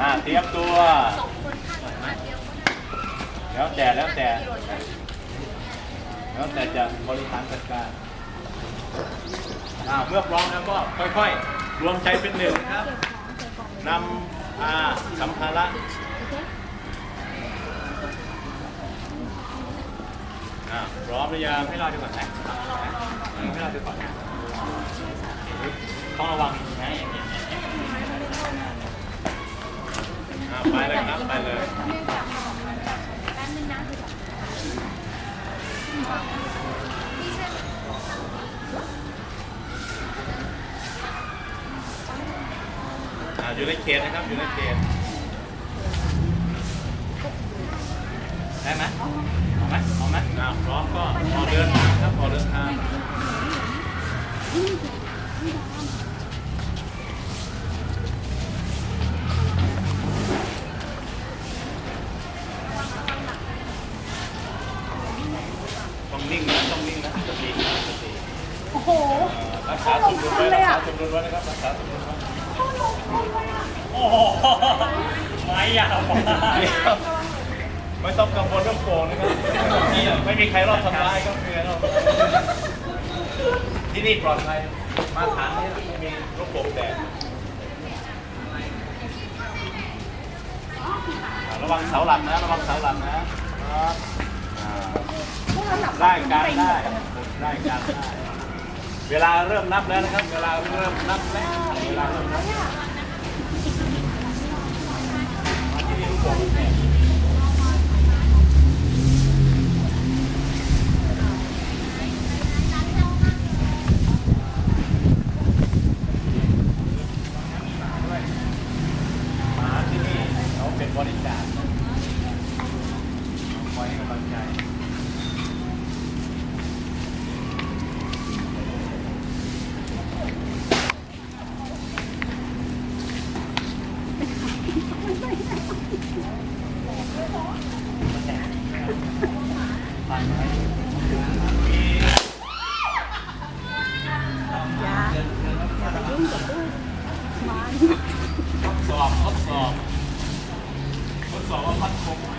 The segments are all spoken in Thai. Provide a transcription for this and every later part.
อ่าเตรียมตัวแล้วแต่แล้วแต่ แล้วแต่จะบริหารจัดการอ่าเมื่อพร้อมแล้วก็ค่อยๆ รวมใจเป็นหนึ่งนะครับนำอาสัมภาระอ่าพร้อมหรือยังให้เราดีกว่าไหมให้เราดีกว่านะต้องระวังนะอย่างนี้ ไปเลยครับไปเลยอ่าอยู่ในเขตนะครับอยู่ในเขตได้ไหมเอาไหมเอาไหมอ่าพร้อมก็พอเดินทางครับพอเดินทาง นิ่งนะต้องนิ่งนะสติสติโอ้โหรักษาสมดุลไว้รักษาสมดุลไว้นะครับรักษาสมดุลไว้เข้าลงทุนเลยอะโอ้โหไม้ยาวมากไม่ต้องกังวลเรื่องโกงนะครับไม่มีใครรอดทำร้ายก็คือเราที่นี่ปลอดภัยมาฐานนี้ไม่มีลูกโป่งแตกอ่าระวังเสาหลักนะ ระวังเสาหลักนะ ได้การได้ได้การได้เวลาเริ่มนับแล้วนะครับ เวลาเริ่มนับแล้วเวลาเริ่มนับ ทดสอบว่าพัดคงไหม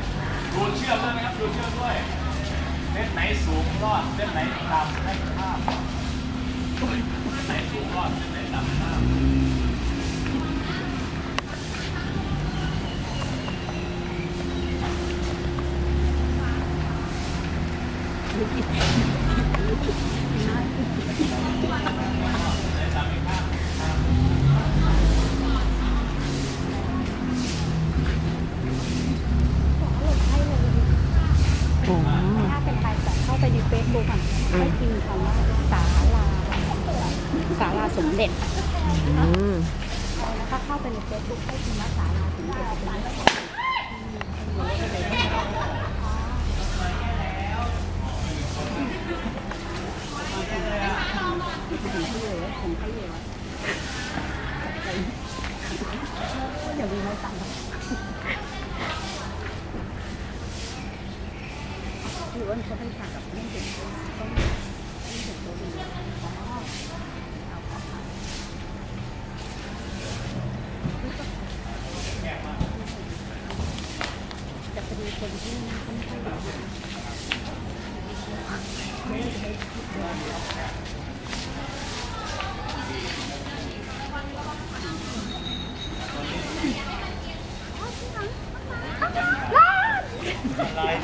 ดูเชือกด้วยนะครับดูเชือกด้วยเส้นไหนสูงรอดเส้นไหนต่ำให้ข้ามเส้นไหนสูงรอดเส้นไหนต่ำข้ามถ้า ดูค่ะให้พิมพ์คำว่าสาลาสาลาสมเด็จอืมถ้าเข้าไปในเฟซบุ๊กให้พิมพ์ว่าสาลาสมเด็จร้านก็จะอย่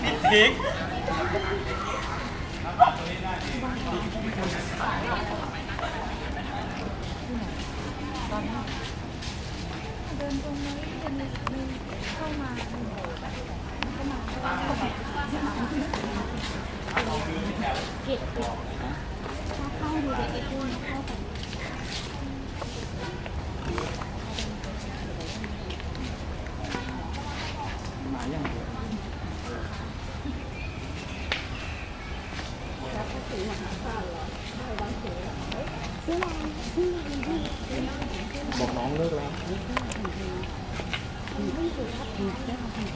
ทิศทิศเดินตรงนี้จะมีมีเข้ามามีโบสถ์อะเข้ามาเข้ามาเก็บเก็บถ้าเข้าดูเด็กไอ้พวกเข้าไป แล้วก็ถือหมาบ้านเหรอได้วางถือเฮ้ยซื้ออะไรซื้ออะไรดีซื้ออะไรดีบอกน้องเลิกแล้วไม่ถือครับถือได้ครับถือ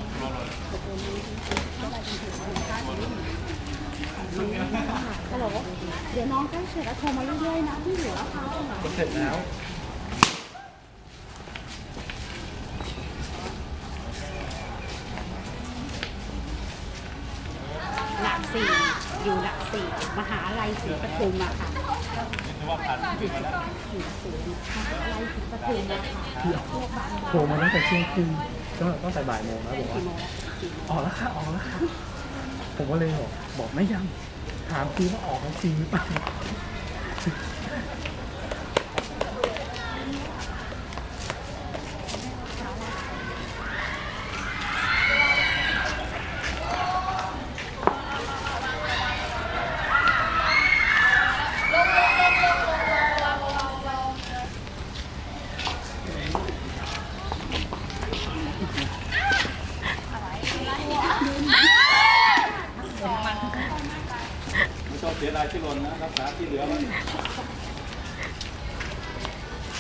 ตกลงนี้ก็ได้เป็นถือของการนี้ฮัลโหลเดี๋ยวน้องใกล้เสร็จแล้วโทรมาเรื่อยๆนะที่เหลือเขาก็เสร็จแล้ว สี่มหาลัยศรีปทุมอะค่ะนึกว่าผ่านขึ้นมาแล้วศรีศูนย์มหาลัยศรีปทุมอะค่ะโลกบางโทรมาตั้งแต่เที่ยงคืนก็ตั้งแต่บ่ายโมงแล้วบอกว่ากี่โมออกแล้วค่ะออกแล้วค่ะผมก็เลยบอกบอกไม่ยังถามคือว่าออกจริงหรือเปล่า ไม่ต้องเสียดายที่หล่นนะรักษาที่เหลือไว้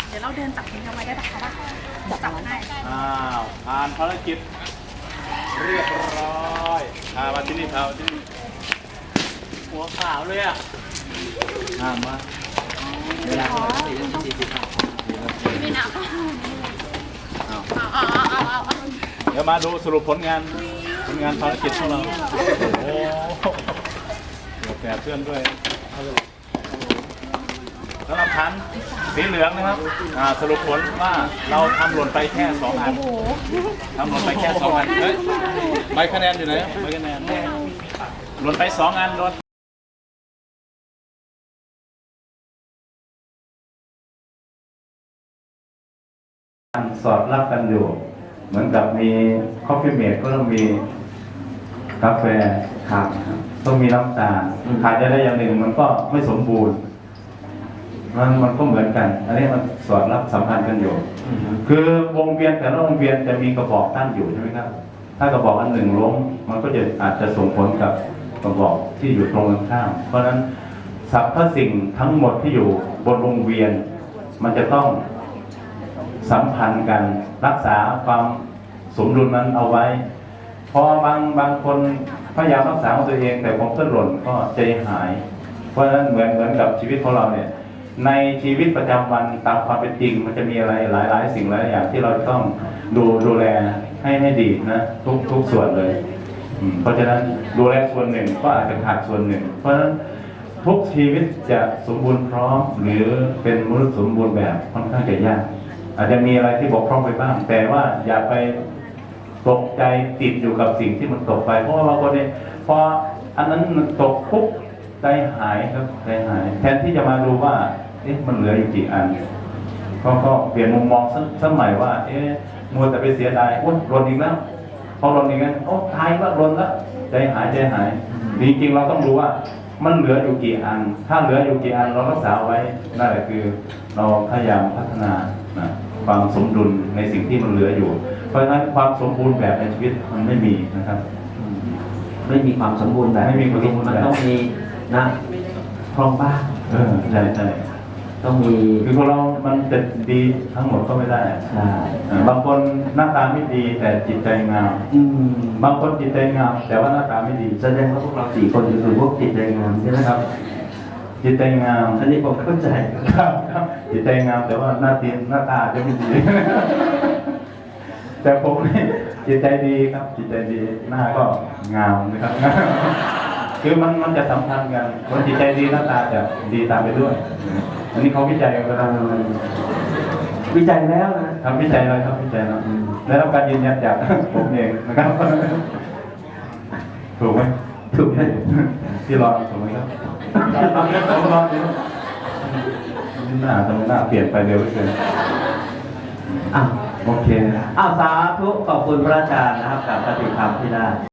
เดี๋ยวเราเดินตักทิ้งเอาไว้ได้ปะคะว่าตักให้อ้าวผ่านภารกิจ เรียบร้อยพามาที่นี่พามาที่นี่หัวขาวเลยอะอ่ามาเวลาสี่สิบสี่สิบเดี๋ยวมาดูสรุปผลงานผลงานภารกิจของเราโอ้โหเดี๋ยว แปดเพื่อนด้วยสำหรับทันสีเหลืองนะครับอ่าสรุปผลว่าเราทำหล่นไปแค่สองอันทำหล่นไปแค่สองอันเฮ้ยใบคะแนนอยู่ไหนใบคะแนนหล่นไปสองอันโดนสอดรับกันอยู่ เหมือนกับมีคอฟฟี่เมดก็ต้องมีกาแฟครับ ต้องมีน้ำตาลขาดได้อย่างหนึ่งมันก็ไม่สมบูรณ์ มันมันก็เหมือนกัน อันนี้มันสอดรับสัมพันธ์กันอยู่ คือวงเวียนแต่ละวงเวียนจะมีกระบอกตั้งอยู่ใช่ไหมครับ ถ้ากระบอกอันหนึ่งล้มมันก็จะอาจจะส่งผลกับกระบอกที่อยู่ตรงกันข้าม เพราะฉะนั้นสรรพสิ่งทั้งหมดที่อยู่บนวงเวียน มันจะต้องสัมพันธ์กันรักษาความสมดุลนั้นเอาไว้ พอบางบางคนพยายามรักษาของตัวเอง แต่พอเพื่อนหล่นก็ใจหาย เพราะฉะนั้นเหมือนเหมือนกับชีวิตของเราเนี่ย ในชีวิตประจำวันตามความเป็นจริง มันจะมีอะไรหลายหลายสิ่งหลายอย่างที่เราต้องดูดูแลให้ให้ดีนะทุกทุกส่วนเลยเพราะฉะนั้นดูแลส่วนหนึ่งก็อาจจะขาดส่วนหนึ่ง เพราะฉะนั้นทุกชีวิตจะสมบูรณ์พร้อมหรือเป็นมนุษย์สมบูรณ์แบบค่อนข้างจะยากอาจจะมีอะไรที่บกพร่องไปบ้าง แต่ว่าอย่าไป ตกใจติดอยู่กับสิ่งที่มันตกไป เพราะว่าบางคนเนี่ยพออันนั้นมันตกปุ๊บใจหายครับใจหาย แทนที่จะมาดูว่า เอ๊ะมันเหลืออยู่กี่อันก็ก็เปลี่ยนมุมมองสักสักใหม่ว่า เอ๊ะมัวแต่ไปเสียดายโอ้หล่นอีกแล้วพอหล่นอีกแล้วโอ้ทายว่าหล่นแล้วใจหายใจหายจริงๆเราต้องรู้ว่ามันเหลืออยู่กี่อัน ถ้าเหลืออยู่กี่อันเรารักษาไว้ นั่นแหละคือ เราพยายามพัฒนานะความสมดุลในสิ่งที่มันเหลืออยู่ เพราะฉะนั้นความสมบูรณ์แบบในชีวิตมันไม่มีนะครับ ไม่มีความสมบูรณ์แบบไม่มีความสมบูรณ์แบบ มันต้องมีนะพร้อมบ้างเออใช่ใช่ต้องมีคือคนเรา มันจะดีทั้งหมดก็ไม่ได้ ใช่อ่าบางคนหน้าตาไม่ดีแต่จิตใจงาม อืมบางคนจิตใจงาม แต่ว่าหน้าตาไม่ดี แสดงว่าพวกเราสี่คนคือพวกจิตใจงามใช่ไหมครับ จิตใจงาม อันนี้ผมเข้าใจ ครับครับจิตใจงามแต่ว่าหน้าตีนหน้าตาจะไม่ดี แต่ผมนี่จิตใจดีครับ จิตใจดีหน้าก็งามนะครับคือมันมันจะสัมพันธ์กันคนจิตใจดีหน้าตาจะดีตามไปด้วย อันนี้เขาวิจัยกันแล้ววิจัยแล้วนะทำวิจัยแล้วครับวิจัยแล้วได้รับการยืนยันจากผมเองนะครับถูกไหมถูกไหมที่รอถูกไหมครับผมรออยู่หน้าทำไมหน้าเปลี่ยนไปเร็วเหลือเกินอะ โอเคอ้าวสาธุขอบคุณพระอาจารย์นะครับกับปฏิธรรมที่ได้